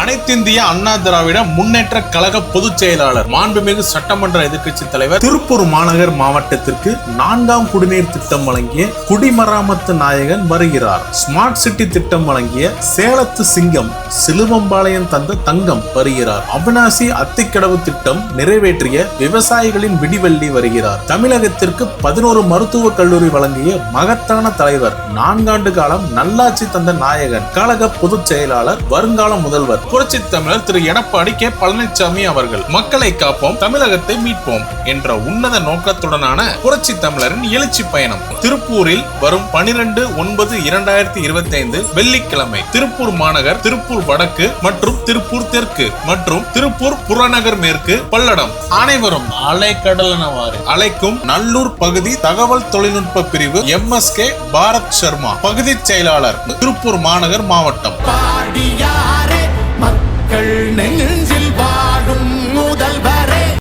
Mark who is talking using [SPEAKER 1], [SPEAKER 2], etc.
[SPEAKER 1] அனைத்திந்திய அண்ணா திராவிட முன்னேற்ற கழக பொதுச் செயலாளர் மாண்புமிகு சட்டமன்ற எதிர்க்கட்சி தலைவர் திருப்பூர் மாநகர் மாவட்டத்திற்கு நான்காம் குடிநீர் திட்டம் வழங்கிய குடிமராமத்து நாயகன் வருகிறார். ஸ்மார்ட் சிட்டி திட்டம் வழங்கிய சேலத்து சிங்கம் சிலுவம்பாளையம் தந்த தங்கம் வருகிறார். அவினாசி அத்திக்கடவு திட்டம் நிறைவேற்றிய விவசாயிகளின் விடிவள்ளி வருகிறார். தமிழகத்திற்கு பதினோரு மருத்துவக் கல்லூரி வழங்கிய மகத்தான தலைவர் நான்காண்டு காலம் நல்லாட்சி தந்த நாயகன் கழக பொதுச் செயலாளர் வருங்கால முதல்வர் புரட்சி தமிழர் திரு எடப்பாடி கே. பழனிசாமி அவர்கள். மக்களை காப்போம் தமிழகத்தை மீட்போம் என்ற உன்னத நோக்கத்துடனான புரட்சி தமிழரின் எழுச்சி பயணம். திருப்பூரில் வரும் பனிரெண்டு ஒன்பது இரண்டாயிரத்தி இருபத்தி ஐந்து வெள்ளிக்கிழமை திருப்பூர் மாநகர் திருப்பூர் வடக்கு மற்றும் திருப்பூர் தெற்கு மற்றும் திருப்பூர் புறநகர் மேற்கு பல்லடம். அனைவரும் அலைக்கடலனவாறு. அழைக்கும் நல்லூர் பகுதி தகவல் தொழில்நுட்ப பிரிவு எம்எஸ்கே பாரத் சர்மா. பகுதி செயலாளர் திருப்பூர் மாநகர் மாவட்டம்.
[SPEAKER 2] நெஞ்சு